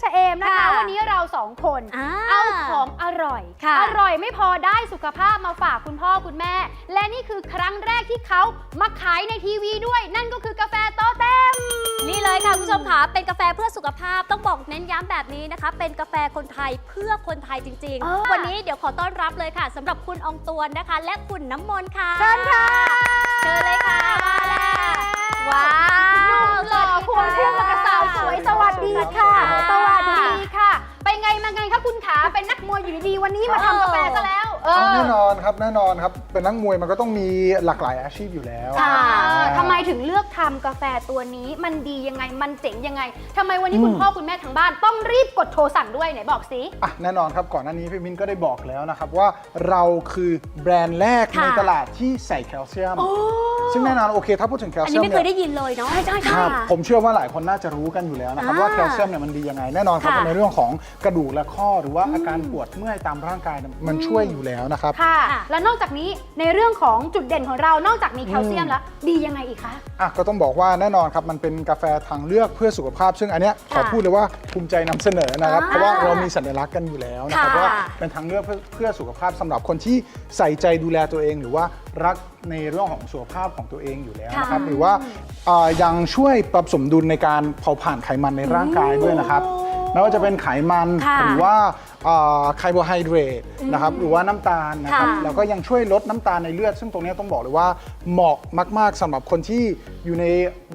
แล้วก็ชะเอมนะคะ ค่ะวันนี้เราสองคนอ่าเอาของอร่อย ค่ะ อร่อยไม่พอได้สุขภาพมาฝากคุณพ่อคุณแม่ และนี่คือครั้งแรกที่เขามาขายในทีวีด้วย นั่นก็คือกาแฟโตะเต็ม นี่เลยค่ะคุณผู้ชมค่ะเป็นกาแฟเพื่อสุขภาพต้องบอกเน้นย้ำแบบนี้นะคะ เป็นกาแฟคนไทยเพื่อคนไทยจริง อ่า ๆ วันนี้เดี๋ยวขอต้อนรับเลยค่ะสำหรับคุณอองตวนนะคะ และคุณน้ำมนต์ค่ะเชิญค่ะเชิญเลยค่ะมาแล้วว้าวหล่อ เป็นนักมวยอยู่ดีๆวันนี้มาทำกาแฟซะแล้วเอเอาอแน่นอนครับแน่นอนครับเป็นนักมวยมันก็ต้องมีหลากหลายอาชีพอยู่แล้วค่ะอ่าทำไมถึงเลือกทำกาแฟตัวนี้มันดียังไงมันเจ๋งยังไงทำไมวันนี้คุณอืมพ่อคุณแม่ทางบ้านต้องรีบกดโทรสั่งด้วยไหนบอกสิอะแน่นอนครับก่อนหน้านี้พี่มินก็ได้บอกแล้วนะครับว่าเราคือแบรนด์แรกค่ะในตลาดที่ใส่แคลเซียม ซึ่งแน่นอนโอเคถ้าพูดถึงแคลอันเซีนี้ยมไม่เคยเนี่ยได้ยินเลยเนาะ ใช่ใช่ครับผมเชื่อว่าหลายคนน่าจะรู้กันอยู่แล้วนะครับอ่าว่าแคลเซียมเนี่ยมันดียังไงแน่นอนครับค่ะในเรื่องของกระดูกและข้อหรือว่าอาการปวดเมื่อยตามร่างกายเนี่ยมันช่วยอยู่แล้วนะครับ ค่ะ ค่ะ แล้วนอกจากนี้ในเรื่องของจุดเด่นของเรา นอกจากมีแคลเซียมแล้ว ดียังไงอีกคะ อะก็ต้องบอกว่าแน่นอนครับมันเป็นกาแฟทางเลือกเพื่อสุขภาพ ซึ่งอันเนี้ยขอค่ะพูดเลยว่าภูมิใจนำเสนอนะครับ อ่าเพราะว่าเรามีสัญลักษณ์กันอยู่แล้วนะครับค่ะว่าเป็นทางเลือกเพื่อเพื่อสุขภาพสำหรับคนที่ใส่ใจดูแลตัวเอง หรือว่า รักในเรื่องของสุขภาพของตัวเองอยู่แล้วนะครับค่ะหรือว่าอ่ายังช่วยปรับสมดุลในการเผาผลาญไขมันในร่างกายด้วยนะครับไม่ว่าจะเป็นไขมันค่ะหรือว่าคาร์โบไฮเดรตนะครับหรือว่าน้ำตาลนะครับค่ะแล้วก็ยังช่วยลดน้ำตาลในเลือด ซึ่งตรงเนี้ยต้องบอกเลยว่าเหมาะมาก ๆสำหรับคนที่อยู่ใน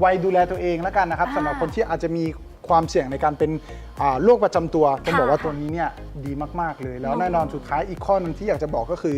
วัยดูแลตัวเองแล้วกันนะครับอ่าสำหรับคนที่อาจจะมี ความเสี่ยงในการเป็นอ่าโรคประจำตัวต้องค่ะบอกว่าตัวนี้เนี่ยดีมากๆเลย แล้วแน่นอนสุดท้ายอีกข้อหนึ่งที่อยากจะบอกก็คือ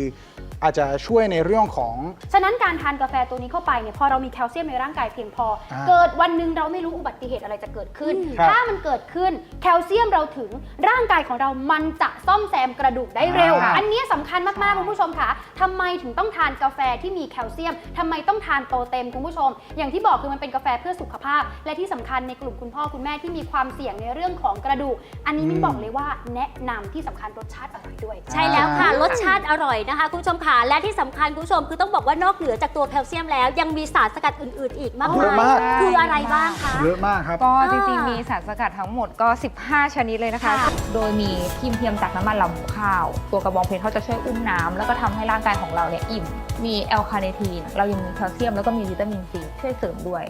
อาจจะช่วยในเรื่องของ ฉะนั้นการทานกาแฟตัวนี้เข้าไปเนี่ยพอเรามีแคลเซียมในร่างกายเพียงพออ่าเกิดวันหนึ่งเราไม่รู้อุบัติเหตุอะไรจะเกิดขึ้นครับถ้ามันเกิดขึ้นแคลเซียมเราถึงร่างกายของเรามันจะซ่อมแซมกระดูกได้เร็วอ่าอันเนี้ยสำคัญมากๆคุณผู้ชมค่ะทำไมถึงต้องทานกาแฟที่มีแคลเซียมทำไมต้องทานโตเต็มคุณผู้ชม อย่างที่บอกคือมันเป็นกาแฟเพื่อสุขภาพ และที่สำคัญในกลุ่มคุณพ่อคุณแม่ที่มีความเสี่ยงในเรื่องของกระดูก อันนี้มิ้นบอกเลยว่าแนะนำที่สำคัญรสชาติอร่อยด้วย ใช่แล้วค่ะอ่ารสชาติอร่อยนะคะ คุณผู้ชมค่ะและที่สำคัญคุณผู้ชมคือต้องบอกว่านอกเหนือจากตัวแคลเซียมแล้ว ยังมีสารสกัดอื่น ๆ อีกมากเยอะมามายก คืออะไรบ้างคะ เยอะมากครับ ก็อ่าจริงๆ มีสารสกัดทั้งหมดก็ 15 ชนิดเลยนะคะ ค่ะ โดยมีทีมเทียมจากน้ำมันลำข้าว ตัวกระบองเพชรเขาจะช่วยอุ้มน้ำแล้วก็ทำให้ร่างกายของเราเนี่ยอิ่ม มีแอลคาเนทีน เรายังมีแคลเซียมแล้วก็มีวิตามินซีช่วยเสริมด้วย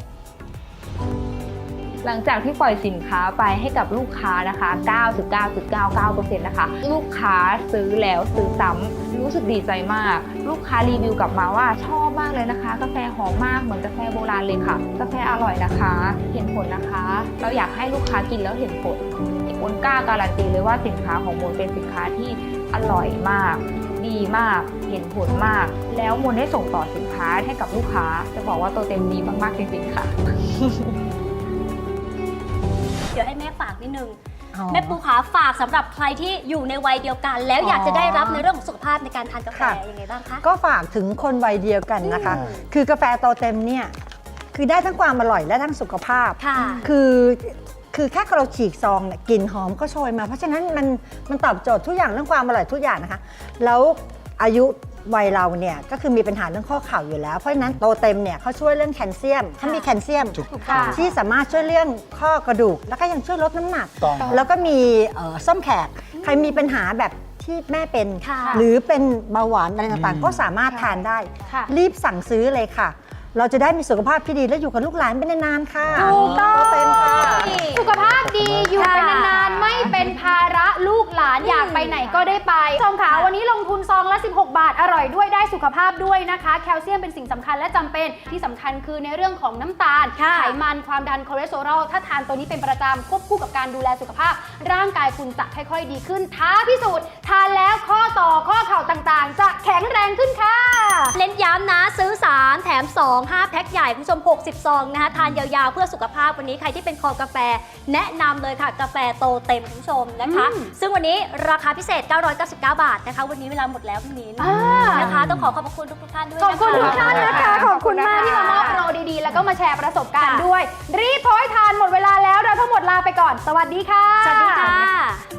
หลังจากที่ปล่อยสินค้าไปให้กับลูกค้านะคะ 99.99%นะคะ ลูกค้าซื้อแล้วซื้อซ้ำรู้สึกดีใจมาก ลูกค้ารีวิวกลับมาว่าชอบมากเลยนะคะ กาแฟหอมมากเหมือนกาแฟโบราณเลยค่ะ กาแฟอร่อยนะคะ เห็นผลนะคะ เราอยากให้ลูกค้ากินแล้วเห็นผลมนกล้าการันตีเลยว่าสินค้าของมนเป็นสินค้าที่อร่อยมาก ดีมาก เห็นผลมาก แล้วมนได้ส่งต่อสินค้าให้กับลูกค้า จะบอกว่าตัวเต็มดีมากๆจริงๆค่ะ ดี๋ยวให้แม่ฝากนิดนึงแม่ปูขาฝากสำหรับใครที่อยู่ในวัยเดียวกัน แล้วอยากจะได้รับในเรื่องของสุขภาพในการทานกาแฟค่ะ ยังไงบ้างคะ ก็ฝากถึงคนวัยเดียวกันนะคะ อืมคือกาแฟโตเต็มเนี่ยคือได้ทั้งความอร่อยและทั้งสุขภาพค่ะคือคือแค่เราฉีกซองเนี่ยกลิ่นหอมก็โชยมา เพราะฉะนั้นมันมันตอบโจทย์ทุกอย่างเรื่องความอร่อยทุกอย่างนะคะ แล้วอายุ วัยเราเนี่ยก็คือมีปัญหาเรื่องข้อเข่าอยู่แล้ว เพราะฉะนั้นโตเต็มเนี่ยเขาช่วยเรื่องแคลเซียมเขามีแคลเซียม ถูกค่ะที่สามารถช่วยเรื่องข้อกระดูก แล้วก็ยังช่วยลดน้ำหนัก ต้องแล้วก็มีเอ่อส้มแขก ใครมีปัญหาแบบที่แม่เป็น ค่ะหรือเป็นเบาหวานอะไรต่างอืมๆก็สามารถทานได้ ค่ะ รีบสั่งซื้อเลยค่ะ เราจะได้มีสุขภาพที่ดีและอยู่กับลูกหลานเป็นนานๆค่ะถูกต้องเต็มค่ะ สุขภาพดีอยู่เป็นนานๆ ไม่เป็นภาระลูกหลานอยากไปไหนก็ได้ไปชมค่ะวันนี้ลงทุนซองละ 16 บาท อร่อยด้วยได้สุขภาพด้วยนะคะ แคลเซียมเป็นสิ่งสำคัญและจำเป็นที่สำคัญคือในเรื่องของน้ำตาลค่ะไขมันความดันคอเลสเตอรอลถ้าทานตัวนี้เป็นประจำควบคู่กับการดูแลสุขภาพ ร่างกายคุณจะค่อยๆ ดีขึ้นท้าพิสูจน์ทานแล้วข้อต่อข้อเข่าต่างๆ จะแข็งแรงขึ้นค่ะเล่น ย้ำนะซื้อ 3 แถม 2 5 แพ็คใหญ่คุณผู้ชม 60 ซองนะคะทานยาวๆ เพื่อสุขภาพวันนี้ใครที่เป็นคอกาแฟ แนะนำเลยค่ะ กาแฟโตเต็มคุณผู้ชมนะคะอืมซึ่งวันนี้ราคาพิเศษ 999 บาทนะคะ วันนี้เวลาหมดแล้วพี่มิ้นอ่านะคะต้องขอขอบพระคุณทุกๆท่านด้วยขอบคุณทุกท่านนะคะ ขอบคุณมากที่มามอบค่ะโปรดีๆ แล้วก็มาแชร์ประสบการณ์ค่ะด้วย รีบโพยทานหมดเวลาแล้วเราทั้งหมดลาไปก่อน สวัสดีค่ะ สวัสดีค่ะ